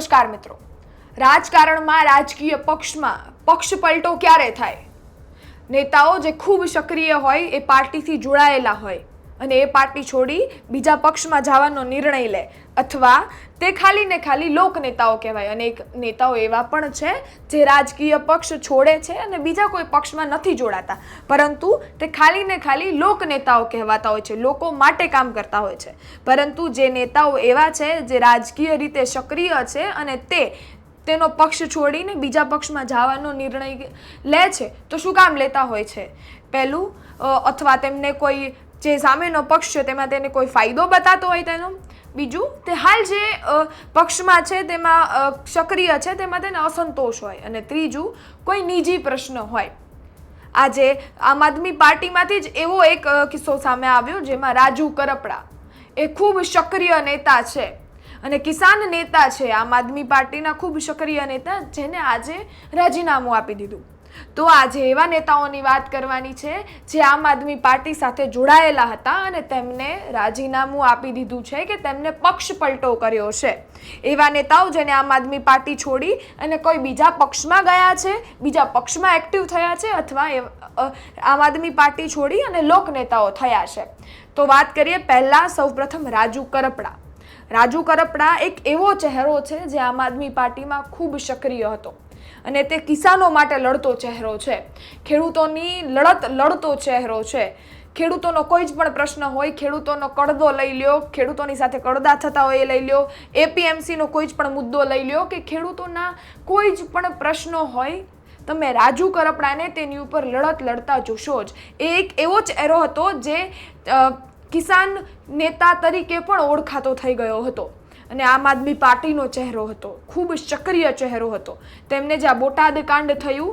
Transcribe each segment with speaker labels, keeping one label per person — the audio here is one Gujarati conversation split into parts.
Speaker 1: નમસ્કાર મિત્રો. રાજકારણમાં, રાજકીય પક્ષમાં પક્ષ પલટો ક્યારે થાય? નેતાઓ જે ખૂબ સક્રિય હોય એ પાર્ટીથી જોડાયેલા હોય. અને એ પાર્ટી છોડી બીજા પક્ષમાં જવાનો નિર્ણય લે. અથવા તે ખાલી ને ખાલી લોક નેતાઓ કહેવાય. એક નેતાઓ એવા પણ છે જે રાજકીય પક્ષ છોડે છે અને બીજા કોઈ પક્ષમાં નથી જોડાતા. પરંતુ તે ખાલી ને ખાલી લોક નેતાઓ કહેવાતા હોય છે. લોકો માટે કામ કરતા હોય છે. પરંતુ જે નેતાઓ એવા છે જે રાજકીય રીતે સક્રિય છે અને તે તેનો પક્ષ છોડીને બીજા પક્ષમાં જવાનો નિર્ણય લે છે, તો શું કામ લેતા હોય છે? પહેલું અથવા તેમને કોઈ જે સામેનો પક્ષ છે, તેમાં તેને કોઈ ફાયદો બતાતો હોય તેનો. બીજું, તે હાલ જે પક્ષમાં છે, તેમાં સક્રિય છે, તેમાં તેને અસંતોષ હોય. અને ત્રીજું, કોઈ નિજી પ્રશ્ન હોય. આજે આમ આદમી પાર્ટીમાંથી જ એવો એક કિસ્સો સામે આવ્યો, જેમાં રાજુ કરપડા એ ખૂબ સક્રિય નેતા છે. અને કિસાન નેતા છે, આમ આદમી પાર્ટીના ખૂબ સક્રિય નેતા, જેને આજે રાજીનામું આપી દીધું. તો આજે એવા નેતાઓની વાત કરવાની છે જે આમ આદમી પાર્ટી સાથે જોડાયેલા હતા અને તેમને રાજીનામું આપી દીધું છે કે તેમને પક્ષ પલટો કર્યો છે. એવા નેતાઓ જેને આમ આદમી પાર્ટી છોડી અને કોઈ બીજા પક્ષમાં ગયા છે, બીજા પક્ષમાં એક્ટિવ થયા છે અથવા આમ આદમી પાર્ટી છોડી અને લોક નેતાઓ થયા છે. તો વાત કરીએ પહેલાં સૌપ્રથમ રાજુ કરપડા. રાજુ કરપડા એક એવો ચહેરો છે જે આમ આદમી પાર્ટીમાં ખૂબ સક્રિય હતો. અને તે કિસાનો માટે લડતો ચહેરો છે. ખેડૂતોની લડત લડતો ચહેરો છે. ખેડૂતોનો કોઈ જ પણ પ્રશ્ન હોય, ખેડૂતોનો કડદો લઈ લ્યો, ખેડૂતોની સાથે કડદા થતા હોય એ લઈ લ્યો, એપીએમસીનો કોઈ જ પણ મુદ્દો લઈ લ્યો કે ખેડૂતોના કોઈ જ પણ પ્રશ્નો હોય, તમે રાજુ કરપડાને તેની ઉપર લડત લડતા જોશો જ. એ એક એવો ચહેરો હતો જે કિસાન નેતા તરીકે પણ ઓળખાતો થઈ ગયો હતો. અને આમ આદમી પાર્ટીનો ચહેરો હતો, ખૂબ સક્રિય ચહેરો હતો. તેમને જ્યાં બોટાદ કાંડ થયું,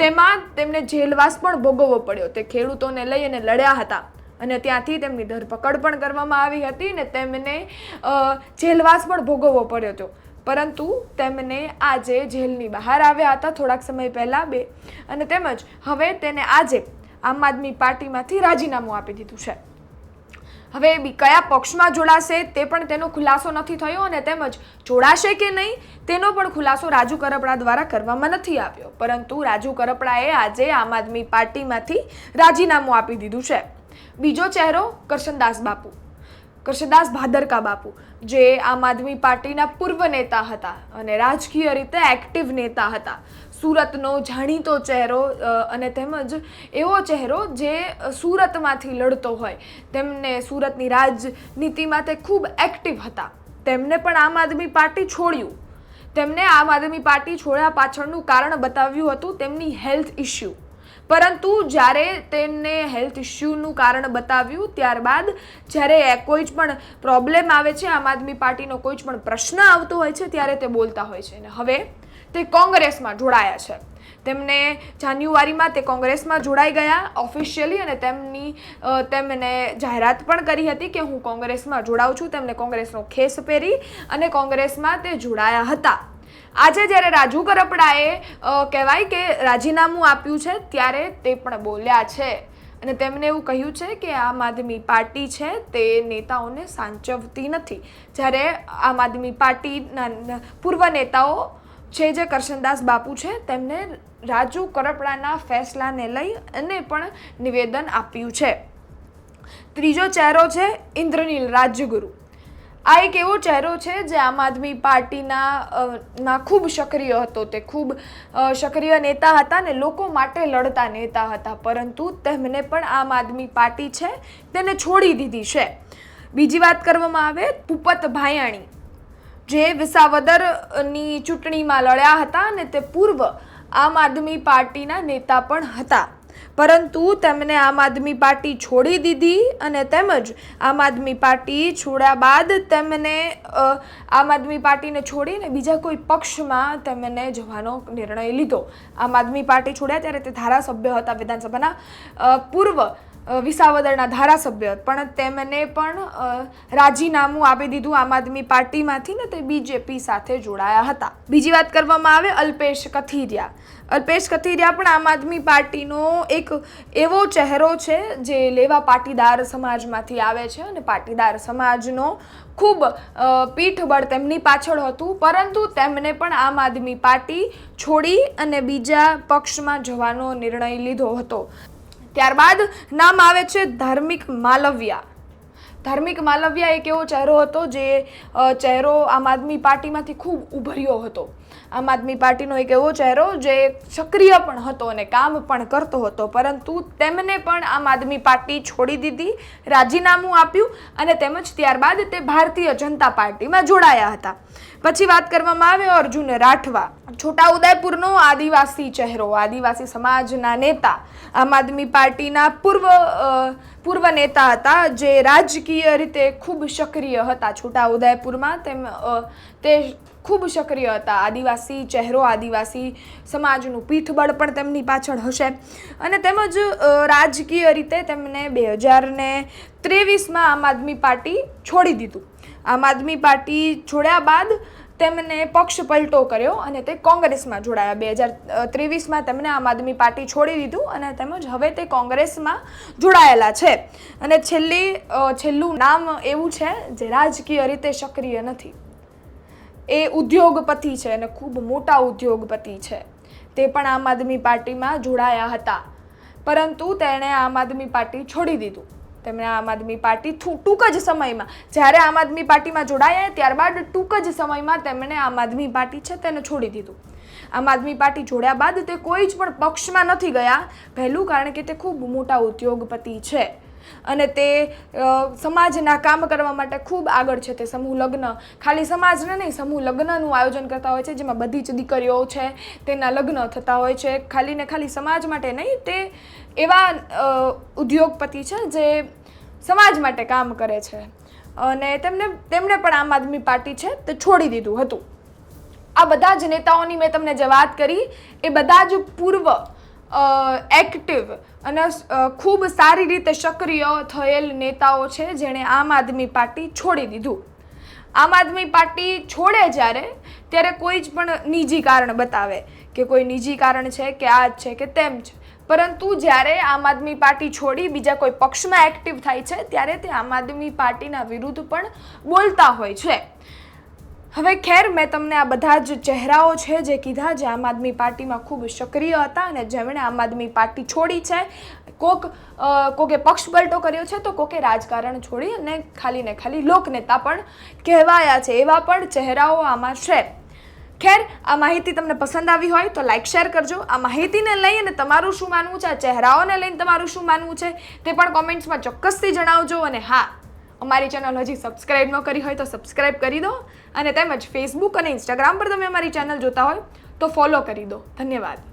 Speaker 1: તેમાં તેમને જેલવાસ પણ ભોગવવો પડ્યો. તે ખેડૂતોને લઈ અને લડ્યા હતા અને ત્યાંથી તેમની ધરપકડ પણ કરવામાં આવી હતી ને તેમને જેલવાસ પણ ભોગવવો પડ્યો હતો. પરંતુ તેમને આજે જેલની બહાર આવ્યા હતા થોડાક સમય પહેલાં બે. અને તેમજ હવે તેને આજે આમ આદમી પાર્ટીમાંથી રાજીનામું આપી દીધું છે. હવે કયા પક્ષમાં જોડાશે તે પણ તેનો ખુલાસો નથી થયો અને તેમજ જોડાશે કે નહીં તેનો પણ ખુલાસો રાજુ કરપડા દ્વારા કરવામાં નથી આવ્યો. પરંતુ રાજુ કરપડાએ આજે આમ આદમી પાર્ટીમાંથી રાજીનામું આપી દીધું છે. બીજો ચહેરો કરશનદાસ બાપુ. કરશનદાસ ભાદરકા બાપુ, જે આમ આદમી પાર્ટીના પૂર્વ નેતા હતા અને રાજકીય રીતે એક્ટિવ નેતા હતા. સુરતનો જાણીતો ચહેરો અને તેમજ એવો ચહેરો જે સુરતમાંથી લડતો હોય. તેમને સુરતની રાજનીતિમાં તે ખૂબ એક્ટિવ હતા. તેમને પણ આમ આદમી પાર્ટી છોડ્યું. તેમને આમ આદમી પાર્ટી છોડ્યા પાછળનું કારણ બતાવ્યું હતું તેમની હેલ્થ ઇશ્યુ પરંતુ જ્યારે તેમને હેલ્થ ઇશ્યુનું કારણ બતાવ્યું, ત્યારબાદ જ્યારે કોઈ જ પણ પ્રોબ્લેમ આવે છે, આમ આદમી પાર્ટીનો કોઈ જ પણ પ્રશ્ન આવતો હોય છે, ત્યારે તે બોલતા હોય છે. અને હવે તે કોંગ્રેસમાં જોડાયા છે. તેમને જાન્યુઆરીમાં તે કોંગ્રેસમાં જોડાઈ ગયા ઓફિશિયલી અને તેમની તેમને જાહેરાત પણ કરી હતી કે હું કોંગ્રેસમાં જોડાઉં છું. તેમને કોંગ્રેસનો ખેસ પહેરી અને કોંગ્રેસમાં તે જોડાયા હતા. આજે જ્યારે રાજુ કરપડાએ કહેવાય કે રાજીનામું આપ્યું છે ત્યારે તે પણ બોલ્યા છે. અને તેમણે એવું કહ્યું છે કે આમ આદમી પાર્ટી છે તે નેતાઓને સાંચવતી નથી. જ્યારે આમ આદમી પાર્ટીના, પૂર્વ નેતાઓ છે જે કરશનદાસ બાપુ છે, તેમને રાજુ કરપડાના ફેસલાને લઈ અને પણ નિવેદન આપ્યું છે. ત્રીજો ચહેરો છે, ઇન્દ્રનીલ રાજ્યગુરુ આ એક એવો ચહેરો છે, જે આમ આદમી પાર્ટીના ના ખૂબ સક્રિય હતો. તે ખૂબ સક્રિય નેતા હતા ને લોકો માટે લડતા નેતા હતા. પરંતુ તેમને પણ આમ આદમી પાર્ટી છે, તેને છોડી દીધી છે. બીજી વાત કરવામાં આવે ભૂપત ભાયાણી જે વિસાવદરની ચૂંટણીમાં લડ્યા હતા અને તે પૂર્વ આમ આદમી પાર્ટીના નેતા પણ હતા. પરંતુ તેમણે આમ આદમી પાર્ટી છોડી દીધી અને તેમજ આમ આદમી પાર્ટી છોડ્યા બાદ તેમને આમ આદમી પાર્ટીને છોડીને બીજા કોઈ પક્ષમાં તેમને જવાનો નિર્ણય લીધો. આમ આદમી પાર્ટી છોડ્યા ત્યારે તે ધારાસભ્ય હતા વિધાનસભાના. પૂર્વ વિસાવદરના ધારાસભ્ય પણ તેમને પણ રાજીનામું આપી દીધું આમ આદમી પાર્ટીમાંથી ને તે બીજેપી સાથે જોડાયા હતા. બીજી વાત કરવામાં આવે, અલ્પેશ કથિરિયા. અલ્પેશ કથિરિયા પણ આમ આદમી પાર્ટીનો એક એવો ચહેરો છે જે લેવા પાટીદાર સમાજમાંથી આવે છે અને પાટીદાર સમાજનો ખૂબ પીઠબળ તેમની પાછળ હતું. પરંતુ તેમને પણ આમ આદમી પાર્ટી છોડી અને બીજા પક્ષમાં જવાનો નિર્ણય લીધો હતો. ત્યારબાદ નામ આવે છે ધાર્મિક માલવ્યા. ધાર્મિક માલવ્યા એક એવો ચહેરો હતો જે ચહેરો આમ આદમી પાર્ટીમાંથી ખૂબ ઉભર્યો હતો. આમ આદમી પાર્ટીનો એક એવો ચહેરો જે સક્રિય પણ હતો અને કામ પણ કરતો હતો, પરંતુ તેમને પણ આમ આદમી પાર્ટી છોડી દીધી, રાજીનામું આપ્યું અને તેમજ ત્યારબાદ તે ભારતીય જનતા પાર્ટીમાં જોડાયા હતા. પછી વાત કરવામાં આવે અર્જુન રાઠવા. છોટાઉદેપુરનો આદિવાસી ચહેરો, આદિવાસી સમાજના નેતા, આમ આદમી પાર્ટીના પૂર્વ પૂર્વ નેતા હતા જે રાજકીય રીતે ખૂબ સક્રિય હતા છોટાઉદેપુરમાં. તેમ તે ખૂબ સક્રિય હતા. આદિવાસી ચહેરો, આદિવાસી સમાજનું પીઠબળ પણ તેમની પાછળ હશે. અને તેમજ રાજકીય રીતે તેમને બે હજાર ને ત્રેવીસમાં આમ આદમી પાર્ટી છોડી દીધું. આમ આદમી પાર્ટી છોડ્યા બાદ તેમને પક્ષ પલટો કર્યો અને તે કોંગ્રેસમાં જોડાયા. બે હજાર ત્રેવીસમાં તેમને આમ આદમી પાર્ટી છોડી દીધું અને તેમજ હવે તે કોંગ્રેસમાં જોડાયેલા છે. અને છેલ્લી છેલ્લું નામ એવું છે જે રાજકીય રીતે સક્રિય નથી. એ ઉદ્યોગપતિ છે અને ખૂબ મોટા ઉદ્યોગપતિ છે. તે પણ આમ આદમી પાર્ટીમાં જોડાયા હતા. પરંતુ તેણે આમ આદમી પાર્ટી છોડી દીધું. તેમણે આમ આદમી પાર્ટી ટૂંક જ સમયમાં, જ્યારે આમ આદમી પાર્ટીમાં જોડાયા ત્યારબાદ ટૂંક જ સમયમાં તેમણે આમ આદમી પાર્ટી છે તેને છોડી દીધું. આમ આદમી પાર્ટી જોડ્યા બાદ તે કોઈ જ પણ પક્ષમાં નથી ગયા, પહેલું કારણ કે તે ખૂબ મોટા ઉદ્યોગપતિ છે. અને તે સમાજના કામ કરવા માટે ખૂબ આગળ છે તે સમૂહ લગ્ન. ખાલી સમાજને નહીં, સમૂહ લગ્નનું આયોજન કરતા હોય છે, જેમાં બધી જ દીકરીઓ છે, તેના લગ્ન થતા હોય છે. ખાલી ને ખાલી સમાજ માટે નહીં, તે એવા ઉદ્યોગપતિ છે જે સમાજ માટે કામ કરે છે. અને તેમને તેમણે પણ આમ આદમી પાર્ટી છે તે છોડી દીધું હતું. આ બધા જ નેતાઓની મેં તમને જે વાત કરી, એ બધા જ પૂર્વ એક્ટિવ અને ખૂબ સારી રીતે સક્રિય થયેલ નેતાઓ છે જેણે આમ આદમી પાર્ટી છોડી દીધું. આમ આદમી પાર્ટી છોડે જ્યારે, ત્યારે કોઈ જ પણ નિજી કારણ બતાવે કે કોઈ નિજી કારણ છે કે આ જ છે કે તેમ છે પરંતુ જ્યારે આમ આદમી પાર્ટી છોડી બીજા કોઈ પક્ષમાં એક્ટિવ થાય છે, ત્યારે તે આમ આદમી પાર્ટીના વિરુદ્ધ પણ બોલતા હોય છે. હવે ખેર, મેં તમને આ બધા જ ચહેરાઓ છે જે કીધા જે આમ આદમી પાર્ટીમાં ખૂબ સક્રિય હતા અને જેમણે આમ આદમી પાર્ટી છોડી છે, કોક કોકે પક્ષ પલટો કર્યો છે તો કોકે રાજકારણ છોડી અને ખાલી ને ખાલી લોકનેતા પણ કહેવાયા છે, એવા પણ ચહેરાઓ આમાં છે. ખેર, આ માહિતી તમને પસંદ આવી હોય તો લાઈક, શેર કરજો. આ માહિતીને લઈ અને તમારું શું માનવું છે? આ ચહેરાઓને લઈને તમારું શું માનવું છે? તે પણ કોમેન્ટ્સમાં ચોક્કસથી જણાવજો અને હા અમારી ચેનલ હજી સબસ્ક્રાઈબ ન કરી હોય તો સબસ્ક્રાઈબ કરી દો અને તેમજ ફેસબુક અને ઇન્સ્ટાગ્રામ પર તમે અમારી ચેનલ જોતા હોય તો ફોલો કરી દો. ધન્યવાદ.